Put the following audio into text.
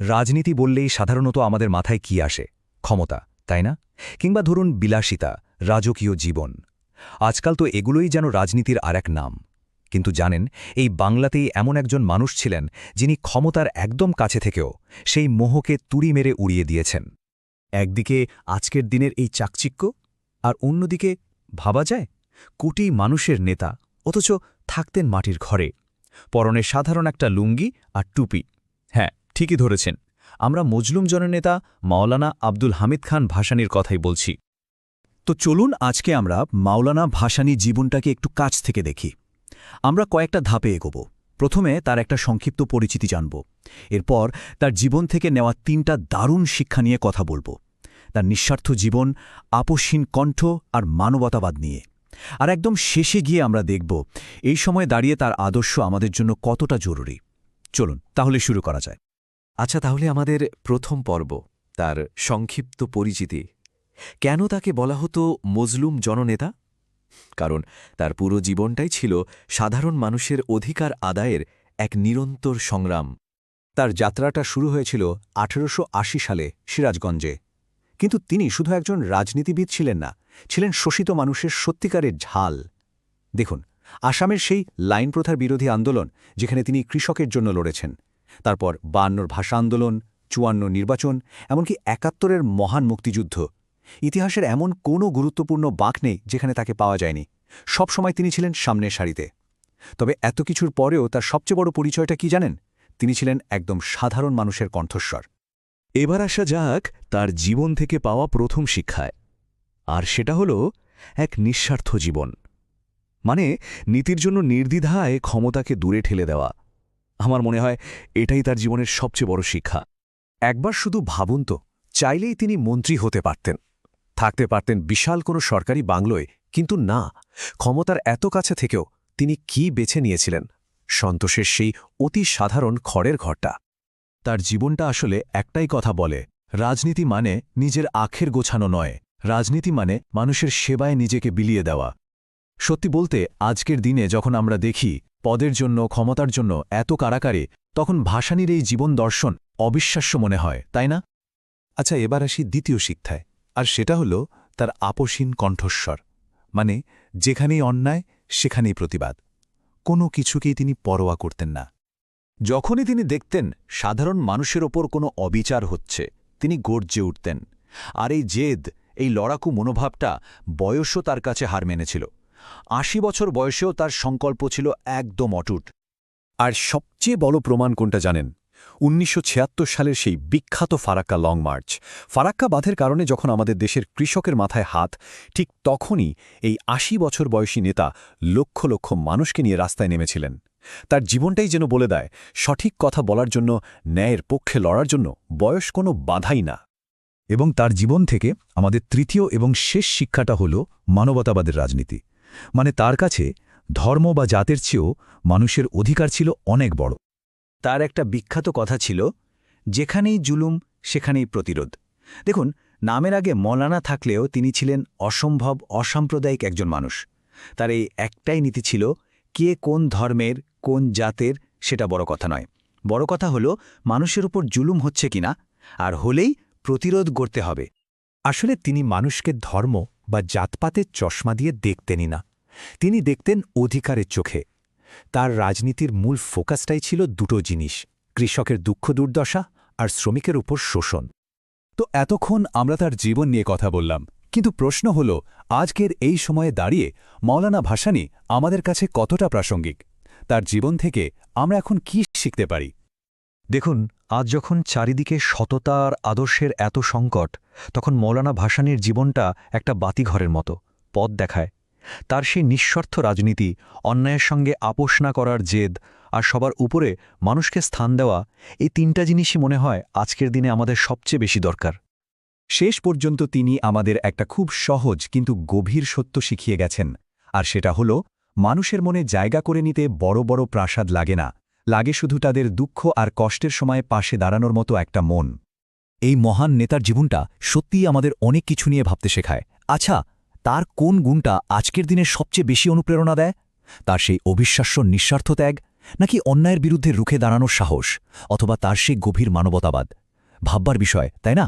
রাজনীতি বললেই সাধারণত আমাদের মাথায় কি আসে? ক্ষমতা, তাই না? কিংবা ধরুন বিলাসিতা, রাজকীয় জীবন। আজকাল তো এগুলোই যেন রাজনীতির আর এক নাম। কিন্তু জানেন, এই বাংলাতেই এমন একজন মানুষ ছিলেন যিনি ক্ষমতার একদম কাছে থেকেও সেই মোহকে তুড়ি মেরে উড়িয়ে দিয়েছেন। একদিকে আজকের দিনের এই চাকচিক্য, আর অন্যদিকে, ভাবা যায়, কোটি মানুষের নেতা, অথচ থাকতেন মাটির ঘরে, পরনে সাধারণ একটা লুঙ্গি আর টুপি। ঠিকই ধরেছেন। আমরা মজলুম জননেতা মাওলানা আব্দুল হামিদ খান ভাসানির কথাই বলছি। তো চলুন আজকে আমরা মাওলানা ভাসানি জীবনটাকে একটু কাছ থেকে দেখি। আমরা কয়েকটা ধাপে এগোব। প্রথমে তার একটা সংক্ষিপ্ত পরিচিতি জানব। এরপর তার জীবন থেকে নেওয়া তিনটা দারুণ শিক্ষা নিয়ে কথা বলব। তার নিঃস্বার্থ জীবন আপসহীন কণ্ঠ আর মানবতাবাদ নিয়ে। আর একদম শেষে গিয়ে আমরা দেখব এই সময় দাঁড়িয়ে তার আদর্শ আমাদের জন্য কতটা জরুরি। চলুন, তাহলে শুরু করা যায়। আচ্ছা তাহলে আমাদের প্রথম পর্ব, তার সংক্ষিপ্ত পরিচিতি। কেন তাকে বলা হতো মজলুম জননেতা? কারণ তার পুরো জীবনটাই ছিল সাধারণ মানুষের অধিকার আদায়ের এক নিরন্তর সংগ্রাম। তার যাত্রাটা শুরু হয়েছিল আঠেরোশো সালে সিরাজগঞ্জে। কিন্তু তিনি শুধু একজন রাজনীতিবিদ ছিলেন না, ছিলেন শোষিত মানুষের সত্যিকারের ঝাল দেখুন, আসামের সেই লাইন প্রথার বিরোধী আন্দোলন, যেখানে তিনি কৃষকের জন্য লড়েছেন তারপর বায়ান্নর ভাষা আন্দোলন চুয়ান্ন নির্বাচন, এমনকি একাত্তরের মহান মুক্তিযুদ্ধ। ইতিহাসের এমন কোনো গুরুত্বপূর্ণ বাঁক নেই যেখানে তাকে পাওয়া যায়নি। সবসময় তিনি ছিলেন সামনের সারিতে। তবে এত কিছুর পরেও তার সবচেয়ে বড় পরিচয়টা কি জানেন? তিনি ছিলেন একদম সাধারণ মানুষের কণ্ঠস্বর। এবার আসা যাক তার জীবন থেকে পাওয়া প্রথম শিক্ষায়। আর সেটা হল এক নিঃস্বার্থ জীবন। মানে নীতির জন্য নির্দ্বিধায় ক্ষমতাকে দূরে ঠেলে দেওয়া। আমার মনে হয় এটাই তার জীবনের সবচেয়ে বড় শিক্ষা। একবার শুধু ভাবুন তো, চাইলেই তিনি মন্ত্রী হতে পারতেন। থাকতে পারতেন বিশাল কোনো সরকারি বাংলোয়, কিন্তু না, ক্ষমতার এত কাছে থেকেও তিনি কি বেছে নিয়েছিলেন? সন্তোষের সেই অতি সাধারণ খড়ের ঘরটা। তার জীবনটা আসলে একটাই কথা বলে, রাজনীতি মানে নিজের আখের গোছানো নয়। রাজনীতি মানে মানুষের সেবায় নিজেকে বিলিয়ে দেওয়া। সত্যি বলতে, আজকের দিনে যখন আমরা দেখি, পদের জন্য, ক্ষমতার জন্য এত কারাকারে, তখন ভাসানির এই জীবন দর্শন অবিশ্বাস্য মনে হয়, তাই না? আচ্ছা এবার আসি দ্বিতীয় শিক্ষায়, আর সেটা হল তার আপসীন কণ্ঠস্বর মানে যেখানেই অন্যায়, সেখানেই প্রতিবাদ। কোনো কিছুকেই তিনি পরোয়া করতেন না। যখনই তিনি দেখতেন সাধারণ মানুষের ওপর কোনো অবিচার হচ্ছে, তিনি গর্জে উঠতেন। আর এই জেদ, এই লড়াকু মনোভাবটা বয়সও তার কাছে হার মেনেছিল। আশি বছর বয়সেও তার সংকল্প ছিল একদম অটুট। আর সবচেয়ে বড় প্রমাণ কোনটা জানেন? উনিশশো সালের সেই বিখ্যাত ফারাক্কা লং মার্চ। ফারাক্কা বাঁধের কারণে যখন আমাদের দেশের কৃষকের মাথায় হাত, ঠিক তখনই এই আশি বছর বয়সী নেতা লক্ষ লক্ষ মানুষকে নিয়ে রাস্তায় নেমেছিলেন। তার জীবনটাই যেন বলে দেয়, সঠিক কথা বলার জন্য, ন্যায়ের পক্ষে লড়ার জন্য বয়স কোনো বাধাই না। এবং তার জীবন থেকে আমাদের তৃতীয় এবং শেষ শিক্ষাটা হল মানবতাবাদের রাজনীতি। মানে তার কাছে ধর্ম বা জাতের চেয়েও মানুষের অধিকার ছিল অনেক বড়। তার একটা বিখ্যাত কথা ছিল, যেখানেই জুলুম, সেখানেই প্রতিরোধ। দেখুন, নামের আগে মলানা থাকলেও তিনি ছিলেন অসম্ভব, অসাম্প্রদায়িক একজন মানুষ। তার এই একটাই নীতি ছিল, কে কোন ধর্মের, কোন জাতের, সেটা বড় কথা নয়। বড় কথা হলো, মানুষের উপর জুলুম হচ্ছে কিনা, আর হলেই প্রতিরোধ করতে হবে। আসলে তিনি মানুষকে ধর্ম বা জাতপাতের চশমা দিয়ে দেখতেনই না। তিনি দেখতেন অধিকারের চোখে। তার রাজনীতির মূল ফোকাসটাই ছিল দুটো জিনিস, কৃষকের দুঃখ দুর্দশা আর শ্রমিকের উপর শোষণ। তো এতক্ষণ আমরা তার জীবন নিয়ে কথা বললাম, কিন্তু প্রশ্ন হল, আজকের এই সময়ে দাঁড়িয়ে মৌলানা ভাসানি আমাদের কাছে কতটা প্রাসঙ্গিক? তার জীবন থেকে আমরা এখন কি শিখতে পারি? দেখুন, আজ যখন চারিদিকে সততা আর আদর্শের এত সংকট, তখন মৌলানা ভাসানির জীবনটা একটা বাতিঘরের মতো, পথ দেখায়। তার সেই নিঃস্বার্থ রাজনীতি, অন্যায়ের সঙ্গে আপোষ না করার জেদ আর সবার উপরে মানুষকে স্থান দেওয়া, এই তিনটা জিনিসই মনে হয় আজকের দিনে আমাদের সবচেয়ে বেশি দরকার। শেষ পর্যন্ত তিনি আমাদের একটা খুব সহজ কিন্তু গভীর সত্য শিখিয়ে গেছেন, আর সেটা হল, মানুষের মনে জায়গা করে নিতে বড় বড় প্রাসাদ লাগে না লাগে শুধু তাদের দুঃখ আর কষ্টের সময় পাশে দাঁড়ানোর মতো একটা মন। এই মহান নেতার জীবনটা সত্যিই আমাদের অনেক কিছু নিয়ে ভাবতে শেখায়। আচ্ছা তার কোন গুণটা আজকের দিনে সবচেয়ে বেশি অনুপ্রেরণা দেয়? তার সেই অবিশ্বাস্য নিঃস্বার্থ ত্যাগ? নাকি অন্যায়ের বিরুদ্ধে রুখে দাঁড়ানোর সাহস? অথবা তার সেই গভীর মানবতাবাদ? ভাববার বিষয়, তাই না?